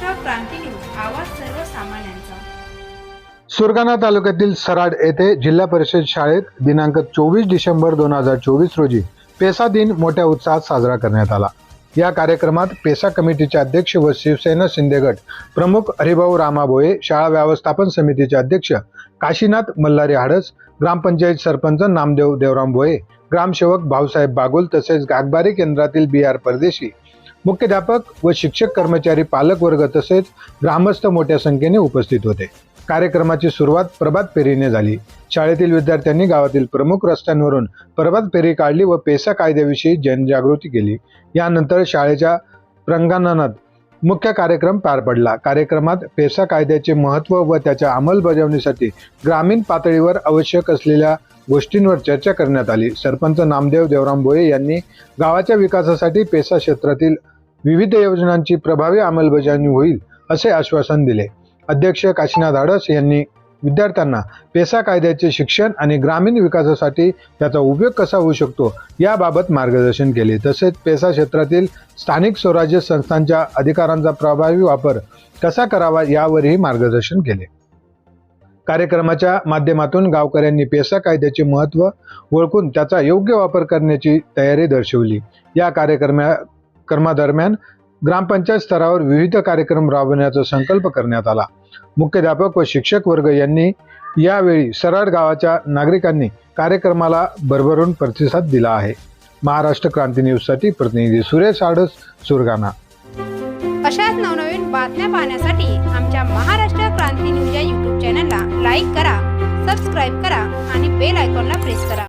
क्रांती news आवाज सर्वसामान्यांचा. सुरगाणा तालुक्यातील सराड येथे जिल्हा परिषद शाळेत दिनांक चोवीस डिसेंबर दोन हजार चोवीस रोजी पेसा दिन मोठ्या उत्साहात साजरा करण्यात आला. या कार्यक्रमात पेसा कमिटीचे अध्यक्ष व शिवसेना शिंदेगट प्रमुख हरिभाऊ रामाभोये शाळा व्यवस्थापन समितीचे अध्यक्ष काशीनाथ मल्हारी हाडस ग्रामपंचायत सरपंच नामदेव देवराम भोये ग्रामसेवक भाऊसाहेब बागुल तसेच गागबारी केंद्रातील बी आर परदेशी मुख्याध्यापक व शिक्षक कर्मचारी पालक वर्ग तसेच ग्रामस्थ मोठ्या संख्येने उपस्थित होते. कार्यक्रमाची सुरुवात प्रभात फेरीने झाली. शाळेतील विद्यार्थ्यांनी गावातील प्रमुख रस्त्यांवरून प्रभात फेरी काढली व पेसा कायद्याविषयी जनजागृती केली. यानंतर शाळेच्या प्रांगणात मुख्य कार्यक्रम पार पडला. कार्यक्रमात पेसा कायद्याचे महत्त्व व त्याच्या अंमलबजावणीसाठी ग्रामीण पातळीवर आवश्यक असलेल्या गोष्टींवर चर्चा करण्यात आली. सरपंच नामदेव देवराम भोये यांनी गावाच्या विकासासाठी पेसा क्षेत्रातील विविध योजनांची प्रभावी अंमलबजावणी होईल असे आश्वासन दिले. अध्यक्ष काशीनाथ धाडस यांनी विद्यार्थ्यांना पेसा कायद्याचे शिक्षण आणि ग्रामीण विकासासाठी त्याचा उपयोग कसा होऊ शकतो याबाबत मार्गदर्शन केले. तसेच पेसा क्षेत्रातील स्थानिक स्वराज्य संस्थांच्या अधिकारांचा प्रभावी वापर कसा करावा यावरही मार्गदर्शन केले. कार्यक्रमाच्या माध्यमातून गावकऱ्यांनी पेसा कायद्याचे महत्त्व ओळखून त्याचा योग्य वापर करण्याची तयारी दर्शवली. या कार्यक्रमा क्रमादरम्यान ग्रामपंचायत स्तरावर विविध कार्यक्रम राबवण्याचा संकल्प करण्यात आला. मुख्याध्यापक व शिक्षक वर्ग यांनी यावेळी सराड गावाच्या नागरिकांनी कार्यक्रमाला भरभरून प्रतिसाद दिला आहे. महाराष्ट्र क्रांती न्यूजसाठी प्रतिनिधी सुरेश आडस सुरगाणा. अशाच नवनवीन बातम्या पाहण्यासाठी आमच्या महाराष्ट्र क्रांती न्यूज या यूट्यूब चॅनलला लाईक करा सबस्क्राईब करा आणि बेल आयकॉनला प्रेस करा.